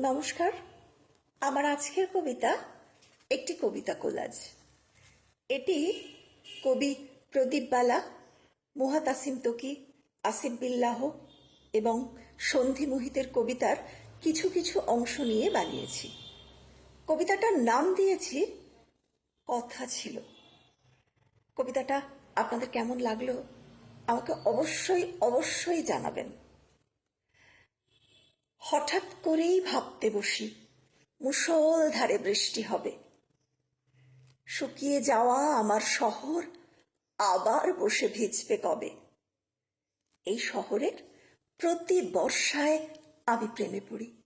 নমস্কার। আমার আজকের কবিতা একটি কবিতা কোলাজ। এটি কবি প্রদীপ বালা, মুহাতাসিম তকি, আসিফ বিল্লাহ এবং সন্ধি মোহিতের কবিতার কিছু কিছু অংশ নিয়ে বানিয়েছি। কবিতাটার নাম দিয়েছি, কথা ছিল। কবিতাটা আপনাদের কেমন লাগল, আমাকে অবশ্যই অবশ্যই জানাবেন। হঠাৎ করেই ভাবতে বসি মুসল ধারে বৃষ্টি হবে। শুকিয়ে যাওয়া আমার শহর আবার বসে ভিজবে কবে? এই শহরের প্রতি বর্ষায় আমি প্রেমে পড়ি।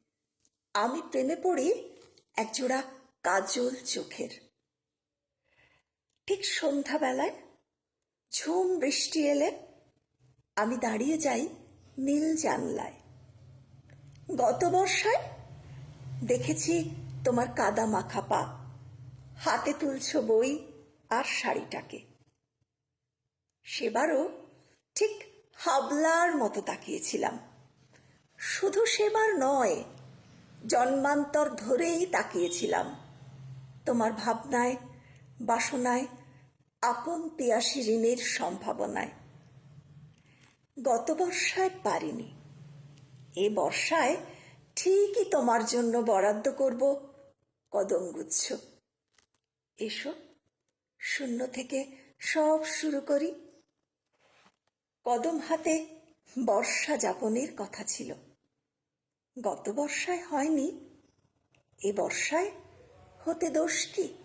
আমি প্রেমে পড়ি একজোড়া কাজল চোখের। ঠিক সন্ধ্যাবেলায় ঝুম বৃষ্টি এলে আমি দাঁড়িয়ে যাই নীল জানলায়। গত বর্ষায় দেখেছি তোমার কাদা মাখা পা। হাতে তুলছ বই আর শাড়িটাকে। সেবারও ঠিক হাবলার মতো তাকিয়েছিলাম। শুধু সেবার নয়, জন্মান্তর ধরেই তাকিয়েছিলাম। তোমার ভাবনায়, বাসনায়, আপন পিয়াসী ঋণের সম্ভাবনায়। গত বর্ষায় পারিনি। এ বর্ষায় ঠিকই তোমার জন্য বরাদ্দ করব কদমগুচ্ছ। এসো, শূন্য থেকে সব শুরু করি। কদম হাতে বর্ষা যাপনের কথা ছিল। গত বর্ষায় হয়নি, এ বর্ষায় হতে দোষ কি?